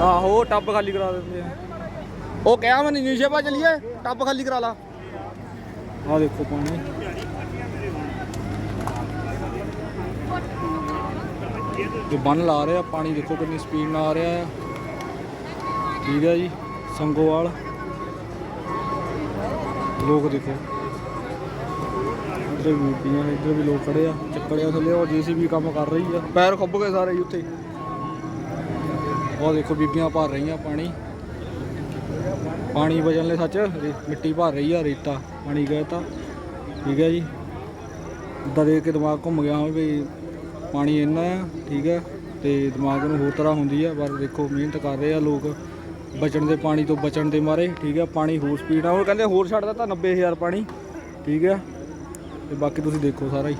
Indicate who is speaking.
Speaker 1: ਆਹੋ, ਟੱਬ ਖਾਲੀ ਕਰਾ ਦਿੰਦੇ ਆ। ਉਹ ਕਿਹਾ ਮੈਂ ਨੀਸ਼ੇ ਪਾ ਚਲੀਏ, ਟੱਬ ਖਾਲੀ ਕਰਾ ਲਾ। ਆ ਦੇਖੋ ਪਾਣੀ। ਜੋ ਬੰਨ ਲਾ ਰਿਹਾ, ਪਾਣੀ ਦੇਖੋ ਕਿੰਨੀ ਸਪੀਡ ਨਾਲ ਆ ਰਿਹਾ ਆ। ਠੀਕ ਹੈ ਜੀ, ਸੰਗੋਵਾਲ। ਲੋਕ ਦੇਖੋ। ਇੱਧਰ ਵੀ ਬੀਬੀਆਂ ਇੱਧਰ ਵੀ ਲੋਕ ਖੜੇ ਆ ਚੱਕੜਿਆ ਥੱਲੇ, ਉਹ ਜੀਸੀਬੀ ਕੰਮ ਕਰ ਰਹੀ ਆ। ਪੈਰ ਖੁੱਬ ਗਏ ਸਾਰੇ ਉੱਥੇ। ਉਹ ਦੇਖੋ ਬੀਬੀਆਂ ਭਰ ਰਹੀਆਂ ਪਾਣੀ। ਪਾਣੀ ਵਜਣ ਲਈ ਸੱਚ ਮਿੱਟੀ ਭਰ ਰਹੀ ਆ ਰੇਤਾ, ਪਾਣੀ ਗਏ ਤਾਂ। ਠੀਕ ਹੈ ਜੀ। ਉੱਦਾਂ ਦੇਖ ਕੇ ਦਿਮਾਗ ਘੁੰਮ ਗਿਆ ਹੋਵੇ ਵੀ ਪਾਣੀ ਇੰਨਾ ਆ, ਠੀਕ ਹੈ। ਤੇ ਦਿਮਾਗ ਨੂੰ ਹੋਰ ਤਰ੍ਹਾਂ ਹੁੰਦੀ ਆ, ਪਰ ਦੇਖੋ ਮਿਹਨਤ ਕਰ ਰਹੇ ਆ ਲੋਕ। ਬਚਣ ਦੇ ਪਾਣੀ ਤੋਂ ਬਚਣ ਦੇ ਮਾਰੇ, ਠੀਕ ਹੈ। ਪਾਣੀ ਹੋਰ ਸਪੀਡ ਆ। ਉਹ ਕਹਿੰਦੇ ਹੋਰ ਛੱਡਦਾ ਤਾਂ 90000 ਪਾਣੀ, ਠੀਕ ਹੈ। ਤੇ ਬਾਕੀ ਤੁਸੀਂ ਦੇਖੋ ਸਾਰਾ ਹੀ।